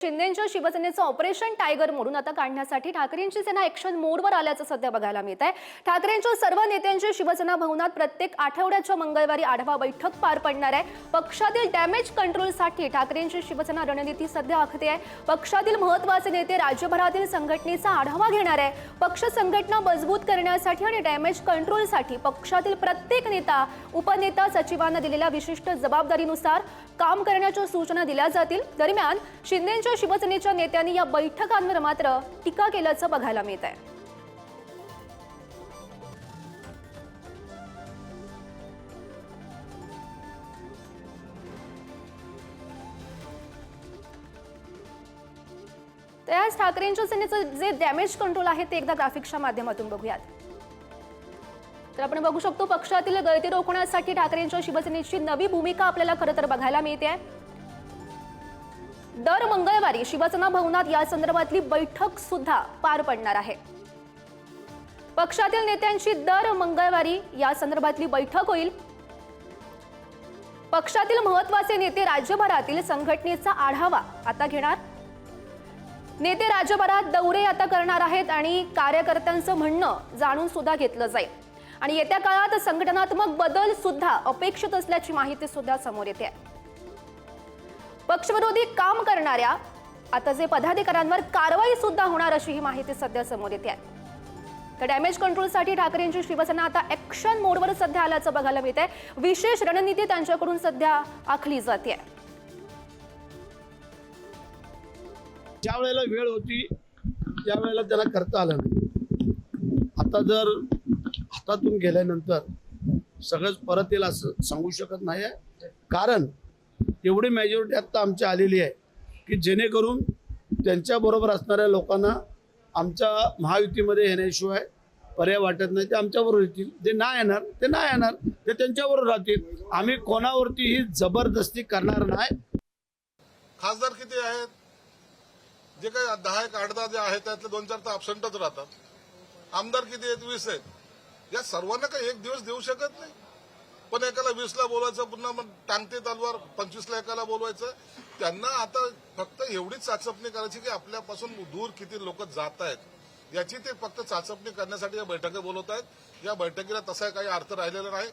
शिंदेच्या शिवसेनेचं operation tiger मोडून आता काढण्यासाठी ठाकरेंची सेना ऍक्शन मोडवर आल्याचं सध्या बघायला मिळत आहे ठाकरेंच्या सर्व नेत्यांची शिवसेना भवनात प्रत्येक आठवड्याच्या मंगळवारी आढावा बैठक पार पडणार आहे. पक्षातील डॅमेज कंट्रोलसाठी ठाकरेंची शिवसेना रणनीती सध्या आखते आहे. पक्षातील महत्त्वाचे नेते राज्यभरातील संघटनेचा आढावा घेणार आहे. पक्ष संघटना मजबूत करण्यासाठी आणि डॅमेज कंट्रोलसाठी पक्षातील प्रत्येक नेता उपनेता सचिवांना दिलेल्या विशिष्ट जबाबदारीनुसार काम करण्याच्या सूचना दिल्या जातील. दरम्यान शिंदेच्या शिवसेनेच्या नेत्यांनी या बैठकांवर मात्र टीका केल्याचं बघायला मिळत आहे त्याच ठाकरेंच्या सेनेचं जे डॅमेज कंट्रोल आहे ते एकदा ग्राफिक्सच्या माध्यमातून बघूयात. तर आपण बघू शकतो पक्षातील गळती रोखण्यासाठी ठाकरेंच्या शिवसेनेची नवी भूमिका आपल्याला खरं तर बघायला मिळते दर मंगळवारी शिवसेना भवनात या संदर्भातली बैठक सुद्धा पार पडणार आहे. पक्षातील नेत्यांची दर मंगळवारी या संदर्भातली बैठक होईल. पक्षातील महत्त्वाचे नेते राज्यभरातील संघटनेचा आढावा आता घेणार. नेते राज्यभरात दौरे आता करणार आहेत आणि कार्यकर्त्यांचं म्हणणं जाणून सुद्धा घेतलं जाईल. आणि येत्या काळात संघटनात्मक बदल सुद्धा अपेक्षित असल्याची माहिती सुद्धा समोर येते. आहे. पक्षविरोधी काम करणाऱ्या आता जे पदाधिकाऱ्यांवर कारवाई सुद्धा होणार अशी ही माहिती सध्या समोर येते आहे. तर डॅमेज कंट्रोलसाठी ठाकरेंची शिवसेना आता ऍक्शन मोडवर सध्या आल्याचं बघायला मिळतंय. विशेष रणनीती त्यांच्याकडून सध्या आखली जाते ज्या वेळेला वेळ होती त्या वेळेला त्याला करता आलं नाही. आता जर हातातून गेल्यानंतर सगळंच परत येईल असं सांगू शकत नाही कारण एवढी मेजॉरिटी आत्ता आमची आलेली आहे की जेणेकरून त्यांच्याबरोबर असणाऱ्या लोकांना आमच्या महायुतीमध्ये येण्याशिवाय पर्याय वाटत नाही. ते आमच्याबरोबर येतील. जे नाही येणार ते नाही येणार. ते त्यांच्याबरोबर राहतील. आम्ही कोणावरती ही जबरदस्ती करणार नाही. खासदार किती आहेत? जे काही दहा एक आठ दहा जे आहेत त्यातले दोन चार तर अबसेंटच राहतात. आमदार किती आहेत? वीस आहेत. या सर्वांना काही एक दिवस देऊ शकत नाही? पण एकाला वीसला बोलवायचं पुन्हा मग टांगते तलवार पंचवीसला एकाला बोलवायचं. त्यांना आता फक्त एवढीच चाचपणी करायची की आपल्यापासून दूर किती लोक जात आहेत याची ते फक्त चाचपणी करण्यासाठी या बैठका बोलवत आहेत. या बैठकीला तसा काही अर्थ राहिलेला नाही.